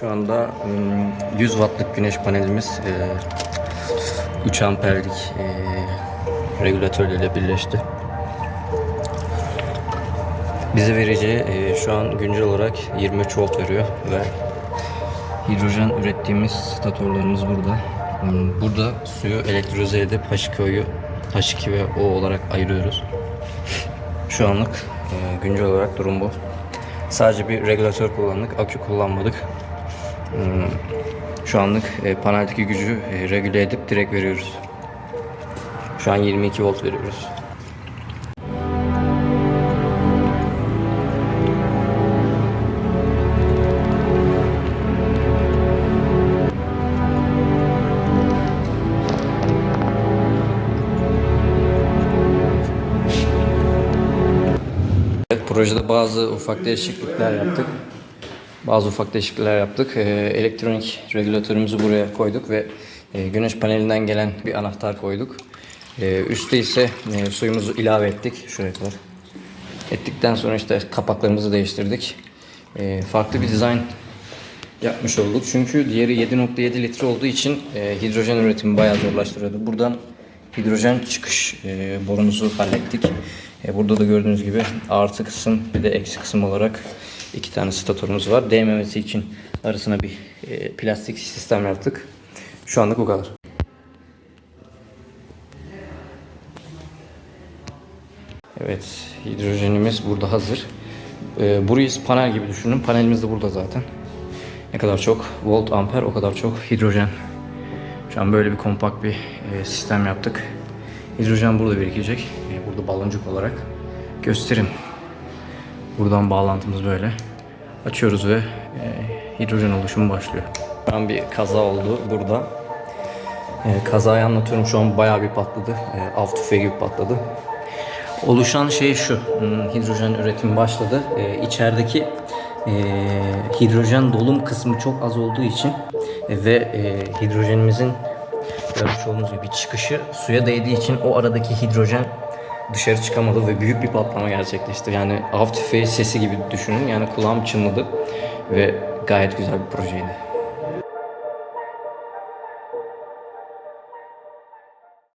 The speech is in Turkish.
Şu anda mm, 100 wattlık güneş panelimiz e, 3 amperlik e, regülatörle birleşti. Bize vereceği e, şu an güncel olarak 23 volt veriyor ve hidrojen ürettiğimiz statorlarımız burada. Burada suyu elektrolize edip H2O'yu H2 ve O olarak ayırıyoruz. Şu anlık e, güncel olarak durum bu. Sadece bir regülatör kullandık, akü kullanmadık. Hmm, Şu anlık e, paneldeki gücü e, regüle edip direkt veriyoruz. Şu an 22 volt veriyoruz. Projede bazı ufak değişiklikler yaptık. Bazı ufak değişiklikler yaptık. Ee, elektronik regülatörümüzü buraya koyduk ve e, güneş panelinden gelen bir anahtar koyduk. Ee, üstte ise e, suyumuzu ilave ettik. Şuraya kadar. Ettikten sonra işte kapaklarımızı değiştirdik. Ee, farklı bir dizayn yapmış olduk. Çünkü diğeri 7.7 litre olduğu için e, hidrojen üretimi bayağı zorlaştırıyordu. Buradan hidrojen çıkış borumuzu hallettik. Burada da gördüğünüz gibi artı kısım bir de eksi kısım olarak iki tane statorumuz var. Değmemesi için arasına bir e, plastik sistem yaptık. Şu anlık bu kadar. Evet, hidrojenimiz burada hazır. E, burayı panel gibi düşünün. Panelimiz de burada zaten. Ne kadar çok volt amper o kadar çok hidrojen. Şu an böyle bir kompakt bir e, sistem yaptık. Hidrojen burada birikecek. E, burada baloncuk olarak. Gösterim. Buradan bağlantımız böyle. Açıyoruz ve e, hidrojen oluşumu başlıyor. An bir kaza oldu burada. E, kazayı anlatıyorum. Şu an bayağı bir patladı. E, av tüfeği gibi patladı. Oluşan şey şu. hmm, Hidrojen üretimi başladı. E, içerideki e, hidrojen dolum kısmı çok az olduğu için e, ve e, hidrojenimizin görmüş olduğunuz gibi çıkışı suya değdiği için o aradaki hidrojen dışarı çıkamadı ve büyük bir patlama gerçekleşti. Yani av sesi gibi düşünün. Yani kulağım çınladı ve gayet güzel bir projeydi.